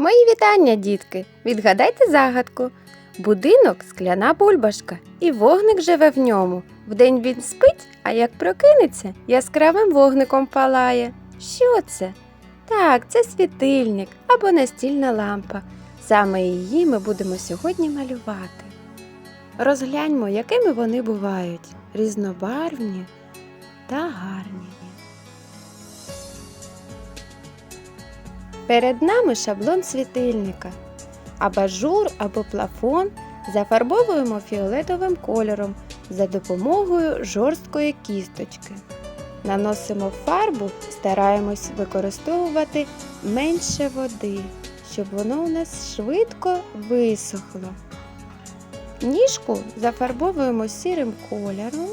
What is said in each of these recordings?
Мої вітання, дітки! Відгадайте загадку. Будинок скляна бульбашка, і вогник живе в ньому. Вдень він спить, а як прокинеться, яскравим вогником палає. Що це? Так, це світильник або настільна лампа. Саме її ми будемо сьогодні малювати. Розгляньмо, якими вони бувають різнобарвні та гарні. Перед нами шаблон світильника. Абажур або плафон зафарбовуємо фіолетовим кольором за допомогою жорсткої кісточки. Наносимо фарбу, стараємось використовувати менше води, щоб воно у нас швидко висохло. Ніжку зафарбовуємо сірим кольором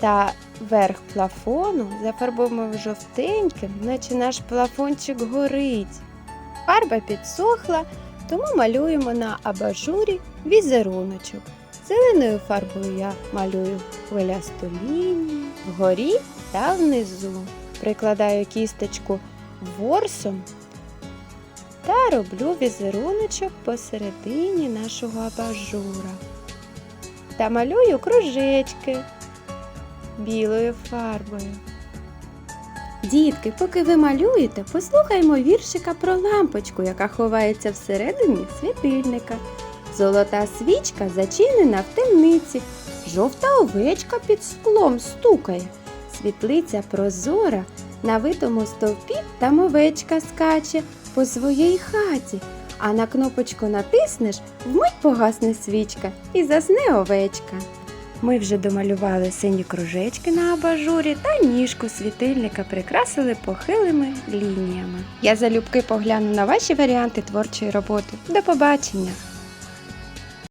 та верх плафону зафарбуємо жовтеньким, наче наш плафончик горить. Фарба підсохла, тому малюємо на абажурі візеруночок. Зеленою фарбою я малюю хвилясту лінію вгорі та внизу. Прикладаю кісточку ворсом та роблю візеруночок посередині нашого абажура. Та малюю кружечки білою фарбою. Дітки, поки ви малюєте, послухаймо віршика про лампочку, яка ховається всередині світильника. Золота свічка зачинена в темниці, жовта овечка під склом стукає, світлиця прозора, на витому стовпі там овечка скаче по своїй хаті, а на кнопочку натиснеш, вмить погасне свічка і засне овечка. Ми вже домалювали сині кружечки на абажурі та ніжку світильника прикрасили похилими лініями. Я залюбки погляну на ваші варіанти творчої роботи. До побачення!